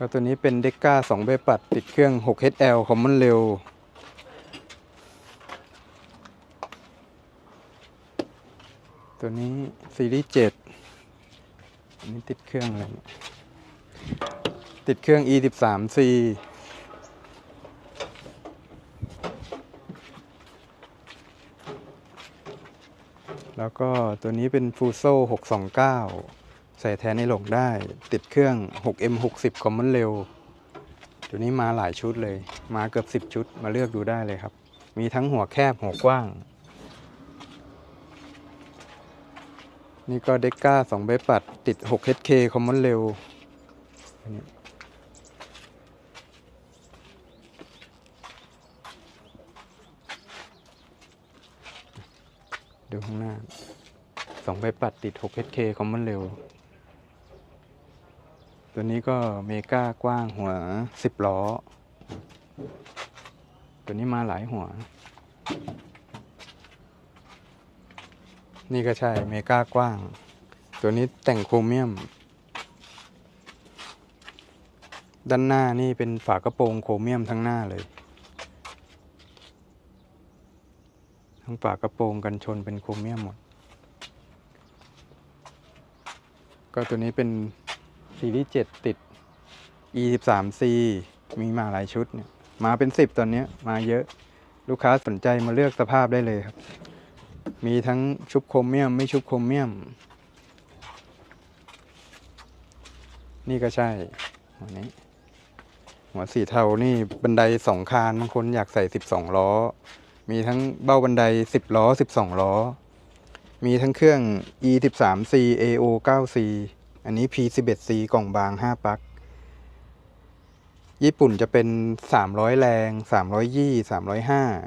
ก็ตัวนี้เป็นเด็กก้า2ใบปัด ติดเครื่อง 6HL คอมมอนเร็วตัวนี้ซีรีส์7อันนี้ติดเครื่องอะไรติดเครื่อง E13C แล้วก็ตัวนี้เป็นฟูโซ629 ใส่แทนในหลงได้ ติดเครื่อง 6M60 Common Rail ตัวนี้มาหลายชุดเลย มาเกือบ 10 ชุดมาเลือกดูได้เลยครับ มีทั้งหัวแคบหัวกว้าง นี่ก็เด็กก้า2ใบปัด ติด 6HK Common Rail ดูข้างหน้าสองใบปัดติด 6HK Common Rail ตัวนี้ก็เมกากว้างหัว10ล้อ ตัวนี้มาหลายหัว นี่ก็ใช่เมกากว้าง ตัวนี้แต่งโครเมียม ด้านหน้านี่เป็นฝากระโปรงโครเมียมทั้งหน้าเลย ทั้งฝากระโปรงกันชนเป็นโครเมียมหมด ก็ตัวนี้เป็น ซีรีส์7ติด E13C มีมาหลายชุดเนี่ยมาเป็น 10ตอนนี้มาเยอะลูกค้าสนใจมาเลือกสภาพได้เลยครับ มีทั้งชุบโครเมียม ไม่ชุบโครเมียม นี่ก็ใช่หัวนี้ หัวสีเทานี่บันไดสองคานบางคนอยากใส่12ล้อ มีทั้งเบ้าบันได10ล้อ12ล้อ มีทั้งเครื่อง E13C AO9C อันนี้ P11C กล่องบาง 5ปลั๊กญี่ปุ่นจะเป็น 300 แรง320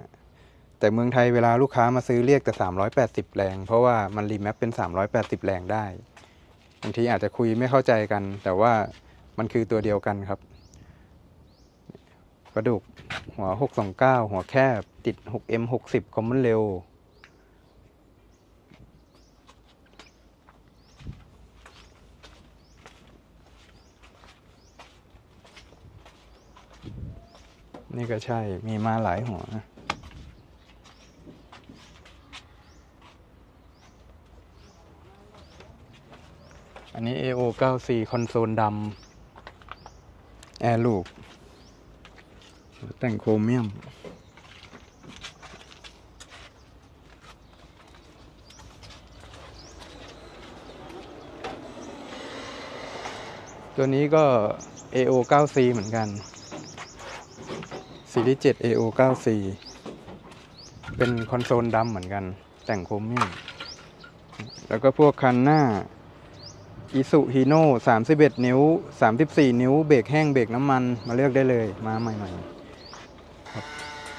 305 แต่เมืองไทยเวลาลูกค้ามาซื้อเรียกแต่ 380 แรง เพราะว่ามันรีแมปเป็น 380 แรงได้ บางทีอาจจะคุยไม่เข้าใจกัน แต่ว่ามันคือตัวเดียวกันครับ กระดูกหัว 629 หัวแคบ ติด 6M60 Common Rail นี่ นี่ก็ใช่มีมาหลายหัวอันนี้ AO94 คอนโซลดำแอร์ลูก แต่งโครเมียม ตัวนี้ก็ AO9C เหมือนกัน ซีรีส์ 7 AO9C เป็นคอนโซลดำเหมือนกัน แต่งโครเมียมแล้วก็พวกคันหน้าอิสุฮีโน่31 นิ้ว 34 นิ้ว เบรกแห้งเบรกน้ำมันมาเลือกได้เลยมาใหม่ๆครับ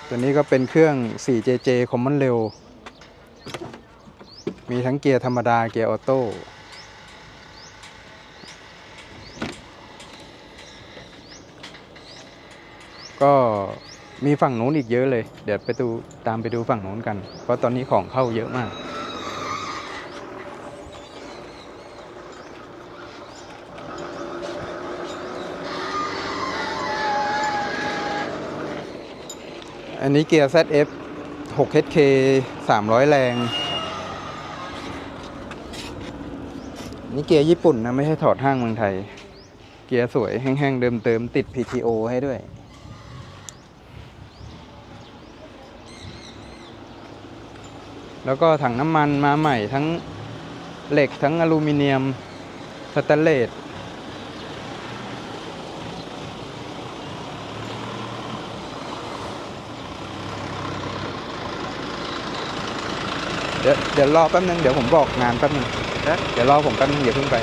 ตัวนี้ก็เป็นเครื่อง 4JJ Common Rail มีทั้งเกียร์ธรรมดาเกียร์ออโต้ก็ มีฝั่งนู้นอีกเยอะเลย เดี๋ยวไปดูตามไปดูฝั่งนู้นกัน เพราะตอนนี้ของเข้าเยอะมาก อันนี้เกียร์ ZF 6HK 300 แรง นี่เกียร์ญี่ปุ่นนะ ไม่ใช่ถอดห้างเมืองไทย เกียร์สวยแห้งๆ เดิมเติมติด PTO ให้ด้วย แล้วก็ถังน้ำมันมาใหม่ทั้งเหล็กทั้งอลูมิเนียมสแตนเลสเดี๋ยวเดี๋ยวรอแป๊บนึง เดี๋ยวผมบอกงานแป๊บนึงเดี๋ยวรอผมแป๊บนึงอย่าเพิ่งไป